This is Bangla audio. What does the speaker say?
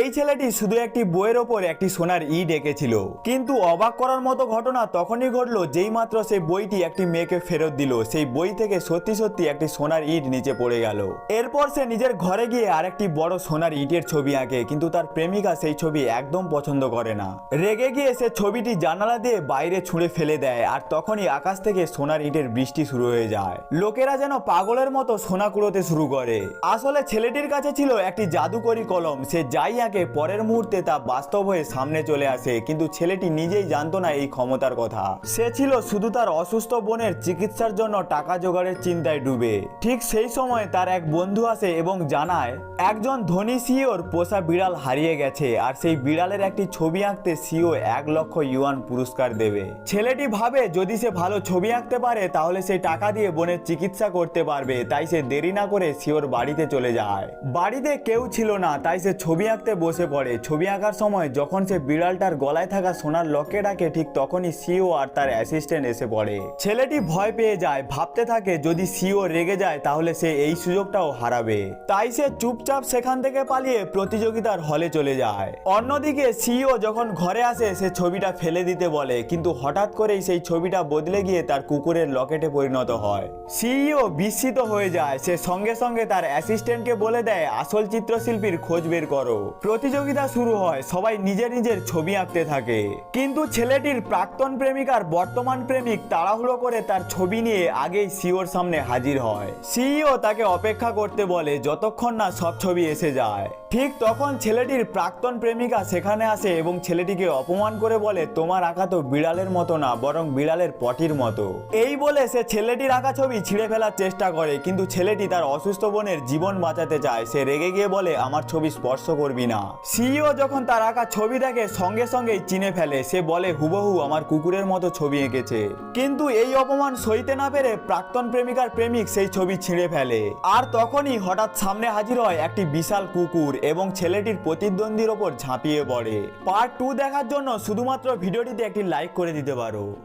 এই ছেলেটি শুধু একটি বইয়ের ওপর একটি সোনার ইট এঁকেছিল। কিন্তু অবাক করার মতো ঘটনা তখনই ঘটলো যেই মাত্র সেই বইটি একটি মেয়েকে ফেরত দিল। সেই বই থেকে সত্যি সত্যি একটি সোনার ইট নিচে পড়ে গেল। এরপর সে নিজের ঘরে গিয়ে আরেকটি বড় সোনার ইটের ছবি আঁকে, কিন্তু তার প্রেমিকা সেই ছবি একদম পছন্দ করে না। রেগে গিয়ে সে ছবিটি জানালা দিয়ে বাইরে ছুঁড়ে ফেলে দেয় আর তখনই আকাশ থেকে সোনার ইটের বৃষ্টি শুরু হয়ে যায়। লোকেরা যেন পাগলের মতো সোনা কুড়োতে শুরু করে। আসলে ছেলেটির কাছে ছিল একটি জাদুকরি কলম। সে যাই আঁকে পরের মুহূর্তে তা বাস্তব হয়ে সামনে চলে আসে, কিন্তু ছেলেটি নিজেই জানতো না এই ক্ষমতার কথা। সে ছিল শুধু তার অসুস্থ বোনের চিকিৎসার জন্য টাকা জোগাড়ের চিন্তায় ডুবে। ঠিক সেই সময় তার এক বন্ধু আসে এবং জানায়, একজন ধনী সিওর পোষা বিড়াল হারিয়ে গেছে, আর সেই বিড়ালের একটি ছবি আঁকতে সিও এক লক্ষ ইউয়ান পুরস্কার দেবে। ছেলেটি ভাবে, যদি সে ভালো ছবি আঁকতে পারে, তাহলে সে টাকা দিয়ে বোনের চিকিৎসা করতে পারবে, তাই সে দেরি না করে সিওর বাড়িতে চলে যায়। বাড়িতে কেউ ছিল না, তাই সে ছবি আঁকতে বসে পড়ে। ছবি আঁকার সময় যখন সে বিড়ালটার গলায় থাকা সোনার লকে ডাকে, ঠিক তখনই সিও আর তার অ্যাসিস্ট্যান্ট এসে পড়ে। ছেলেটি ভয় পেয়ে যায়, ভাবতে থাকে যদি সিও রেগে যায় তাহলে সে এই সুযোগটাও হারাবে। তাই সে চুপচাপ সেখান থেকে পালিয়ে প্রতিযোগিতার হলে চলে যায়। অন্যদিকে সিও যখন ঘরে আসে, সে ছবিটা ফেলে দিতে বলে, কিন্তু হঠাৎ করেই সেই ছবিটা বদলে গিয়ে তার কুকুরের লকেটে পরিণত হয়। সিইও বিস্মিত হয়ে যায়, সে সঙ্গে সঙ্গে তার অ্যাসিস্ট্যান্টকে বলে দেয়, আসল চিত্রশিল্পীর খোঁজ বের করো। প্রতিযোগিতা শুরু হয়, সবাই নিজের নিজের ছবি আঁকতে থাকে। কিন্তু ছেলেটির প্রাক্তন প্রেমিকার বর্তমান প্রেমিক তাড়াহুড়ো করে তার ছবি নিয়ে আগেই সিওর সামনে হাজির হয়। সিইও তাকে অপেক্ষা করতে বলে, যতক্ষণ না সব ছবি এসে যায়। ঠিক তখন ছেলেটির প্রাক্তন প্রেমিকা সেখানে আসে এবং ছেলেটিকে অপমান করে বলে, তোমার আঁকা তো বিড়ালের মতো না, বরং বিড়ালের পটির মতো। এই বলে সে ছেলেটির আঁকা ছবি ছিঁড়ে ফেলার চেষ্টা করে, কিন্তু ছেলেটি তার অসুস্থ বোনের জীবন বাঁচাতে চায়। সে রেগে গিয়ে বলে, আমার ছবি স্পর্শ করবি না। সিইও যখন তার আঁকা ছবি দেখে সঙ্গে সঙ্গেই চিনে ফেলে, সে বলে, হুবহু, আমার কুকুরের মতো ছবি এঁকেছে। কিন্তু এই অপমান সইতে না পেরে প্রাক্তন প্রেমিকার প্রেমিক সেই ছবি ছিঁড়ে ফেলে। আর তখনই হঠাৎ সামনে হাজির হয় একটি বিশাল কুকুর এবং ছেলেটির প্রতিদ্বন্দ্বীর ওপর ঝাঁপিয়ে পড়ে। পার্ট টু দেখার জন্য শুধুমাত্র ভিডিওটিতে একটি লাইক করে দিতে পারো।